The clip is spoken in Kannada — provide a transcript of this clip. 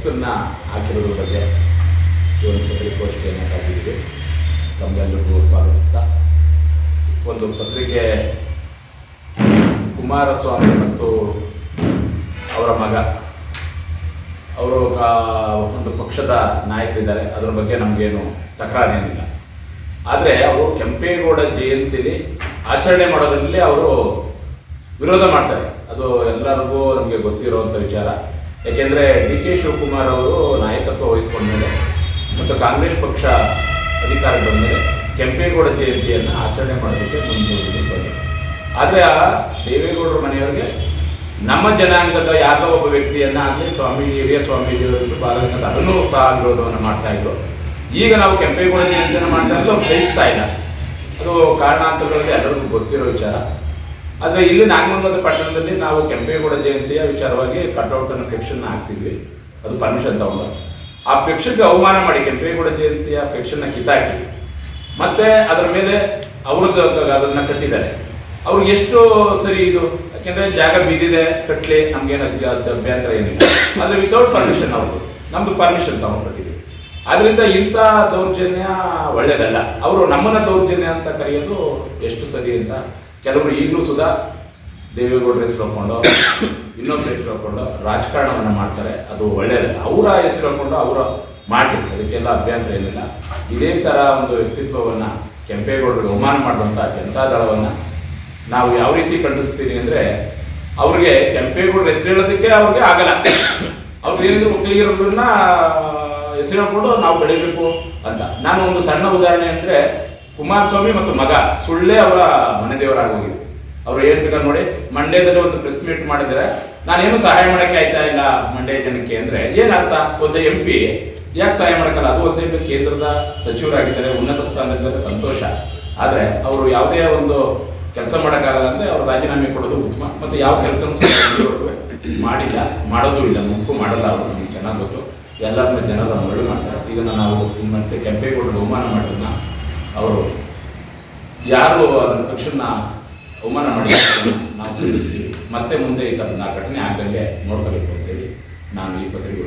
ಫ್ಲೆಕ್ಸನ್ನು ಹಾಕಿರೋದ್ರ ಬಗ್ಗೆ ಒಂದು ಪತ್ರಿಕೋಷ್ಠಿಯನ್ನು ಕಾದಿದ್ದೀವಿ ತಮ್ಮೆಲ್ಲರಿಗೂ ಸ್ವಾಗತಿಸ್ತಾ. ಒಂದು ಪತ್ರಿಕೆ ಕುಮಾರಸ್ವಾಮಿ ಮತ್ತು ಅವರ ಮಗ. ಅವರು ಒಂದು ಪಕ್ಷದ ನಾಯಕರಿದ್ದಾರೆ. ಅದರ ಬಗ್ಗೆ ನಮಗೇನು ತಕರಾರೇನಿಲ್ಲ ಆದರೆ ಅವರು ಕೆಂಪೇಗೌಡ ಜಯಂತಿಲಿ ಆಚರಣೆ ಮಾಡೋದ್ರಲ್ಲಿ ಅವರು ವಿರೋಧ ಮಾಡ್ತಾರೆ. ಅದು ಎಲ್ಲರಿಗೂ ನಮಗೆ ಗೊತ್ತಿರುವಂಥ ವಿಚಾರ. ಯಾಕೆಂದರೆ ಡಿ ಕೆ ಶಿವಕುಮಾರ್ ಅವರು ನಾಯಕತ್ವ ವಹಿಸ್ಕೊಂಡ್ಮೇಲೆ ಮತ್ತು ಕಾಂಗ್ರೆಸ್ ಪಕ್ಷ ಅಧಿಕಾರ ಬಂದಮೇಲೆ ಕೆಂಪೇಗೌಡ ಜಯಂತಿಯನ್ನು ಆಚರಣೆ ಮಾಡೋದಕ್ಕೆ ಮುಂದೂಡಿದ್ರು ಬಂದರು ಆದರೆ ಆ ದೇವೇಗೌಡರ ಮನೆಯವರಿಗೆ ನಮ್ಮ ಜನಾಂಗದ ಯಾರೋ ಒಬ್ಬ ವ್ಯಕ್ತಿಯನ್ನ ಆಗಲಿ ಸ್ವಾಮಿ, ಹಿರಿಯ ಸ್ವಾಮೀಜಿಯವರಿಗೆ ಬಾಲಗಂಗದ ಅದನ್ನು ಸಹ ವಿರೋಧವನ್ನು ಮಾಡ್ತಾ ಇದ್ರು. ಈಗ ನಾವು ಕೆಂಪೇಗೌಡ ಜಯಂತಿಯನ್ನು ಮಾಡ್ತಾ ಇದ್ದು ಅವ್ರು ಬಯಸ್ತಾ ಇಲ್ಲ. ಅದು ಕಾರಣಾಂತರಗಳಲ್ಲಿ ಎಲ್ಲರಿಗೂ ಗೊತ್ತಿರೋ ವಿಚಾರ. ಆದರೆ ಇಲ್ಲಿ ನಾಗಮಂಗಲದ ಪಟ್ಟಣದಲ್ಲಿ ನಾವು ಕೆಂಪೇಗೌಡ ಜಯಂತಿಯ ವಿಚಾರವಾಗಿ ಕಟ್ಔಟನ್ನು ಫಿಕ್ಷನ್ ಹಾಕ್ಸಿದ್ವಿ. ಅದು ಪರ್ಮಿಷನ್ ತಗೊಂಡು ಆ ಫಿಕ್ಷನ್ಗೆ ಅವಮಾನ ಮಾಡಿ ಕೆಂಪೇಗೌಡ ಜಯಂತಿಯ ಫಿಕ್ಷನ್ನ ಕಿತ್ತಾಕಿ ಮತ್ತೆ ಅದರ ಮೇಲೆ ಅವ್ರದ್ದು ಅದನ್ನ ಕಟ್ಟಿದ್ದಾರೆ. ಅವ್ರಿಗೆ ಎಷ್ಟು ಸರಿ ಇದು, ಯಾಕೆಂದ್ರೆ ಜಾಗ ಬಿದ್ದಿದೆ, ಕಟ್ಲಿ, ನಮ್ಗೇನು ಅಭ್ಯಂತರ ಏನಿಲ್ಲ. ಆದರೆ ವಿತೌಟ್ ಪರ್ಮಿಷನ್ ಅವ್ರದ್ದು. ನಮ್ದು ಪರ್ಮಿಷನ್ ತಗೊಂಡು ಕಟ್ಟಿದ್ವಿ ಆದ್ರಿಂದ ಇಂಥ ದೌರ್ಜನ್ಯ ಒಳ್ಳೇದಲ್ಲ. ಅವರು ನಮ್ಮನ್ನ ದೌರ್ಜನ್ಯ ಅಂತ ಕರೆಯೋದು ಎಷ್ಟು ಸರಿ ಅಂತ ಕೆಲವರು ಈಗಲೂ ಸುದಾ ದೇವೇಗೌಡರ ಹೆಸರು ಹಾಕೊಂಡು ಇನ್ನೊಬ್ಬರ ಹೆಸರು ಹಾಕೊಂಡು ರಾಜಕಾರಣವನ್ನು ಮಾಡ್ತಾರೆ. ಅದು ಒಳ್ಳೆಯದೇ ಅವರ ಹೆಸರು ಹಾಕೊಂಡು ಅವರ ಮಾಡಿ ಅದಕ್ಕೆಲ್ಲ ಅಭ್ಯಂತರ ಏನಿಲ್ಲ. ಇದೇ ಥರ ಒಂದು ವ್ಯಕ್ತಿತ್ವವನ್ನು ಕೆಂಪೇಗೌಡರಿಗೆ ಅವಮಾನ ಮಾಡುವಂಥ ಜನತಾ ದಳವನ್ನು ನಾವು ಯಾವ ರೀತಿ ಖಂಡಿಸ್ತೀವಿ ಅಂದರೆ, ಅವ್ರಿಗೆ ಕೆಂಪೇಗೌಡರ ಹೆಸರು ಹೇಳೋದಕ್ಕೆ ಅವ್ರಿಗೆ ಆಗಲ್ಲ. ಅವ್ರಿಗೆ ಏನಿದ್ರು ಒಕ್ಕಲಿಗರನ್ನ ಹೆಸರು ಹೇಳ್ಕೊಂಡು ನಾವು ಬೆಳಿಬೇಕು ಅಂತ. ನಾನು ಒಂದು ಸಣ್ಣ ಉದಾಹರಣೆ ಅಂದ್ರೆ ಕುಮಾರಸ್ವಾಮಿ ಮತ್ತು ಮಗ ಸುಳ್ಳೆ ಅವರ ಮನೆ ದೇವರಾಗೋಗಿದೆ ಅವರು ಏನ್ ಬೇಕಾದ್ರೆ ನೋಡಿ, ಮಂಡ್ಯದಲ್ಲಿ ಒಂದು ಪ್ರೆಸ್ ಮೀಟ್ ಮಾಡಿದ್ರೆ ನಾನೇನು ಸಹಾಯ ಮಾಡಕ್ಕೆ ಆಯ್ತಾ ಇಲ್ಲ ಮಂಡ್ಯ ಜನಕ್ಕೆ ಅಂದ್ರೆ ಏನರ್ಥ ಒಂದು ಎಂ ಪಿ ಯಾಕೆ ಸಹಾಯ ಮಾಡಕ್ಕಲ್ಲ? ಅದು ಒಂದೇ ಕೇಂದ್ರದ ಸಚಿವರಾಗಿದ್ದಾರೆ, ಉನ್ನತ ಸ್ಥಾನದಲ್ಲಿ ಸಂತೋಷ. ಆದರೆ ಅವರು ಯಾವುದೇ ಒಂದು ಕೆಲಸ ಮಾಡೋಕ್ಕಾಗಲ್ಲ ಅಂದ್ರೆ ಅವರು ರಾಜೀನಾಮೆ ಕೊಡೋದು ಉತ್ತಮ. ಮತ್ತೆ ಯಾವ ಕೆಲಸ ಮಾಡಿಲ್ಲ, ಮಾಡೋದು ಇಲ್ಲ. ಮುಂದಕ್ಕೂ ಮಾಡಲ್ಲ ಅವರು, ನಮ್ಗೆ ಚೆನ್ನಾಗಿ ಗೊತ್ತು. ಎಲ್ಲರನ್ನ ಜನರ ಮರಳು ಮಾಡ್ತಾರೆ. ಇದನ್ನ ನಾವು ಮತ್ತೆ ಕೆಂಪೇಗೌಡರು ಅವಮಾನ ಮಾಡೋದನ್ನ ಅವರು ಯಾರು ಅದರ ಪಕ್ಷನ ಅವಮಾನ ಮಾಡಿ ನಾವು ತಿಳಿಸ್ತೀವಿ ಮತ್ತೆ ಮುಂದೆ ಈ ಥರದ ಘಟನೆ ಆಗದಂಗೆ ನೋಡ್ಕೋಬೇಕು ಅಂತೇಳಿ ನಾನು ಈ ಪತ್ರಿಕೆ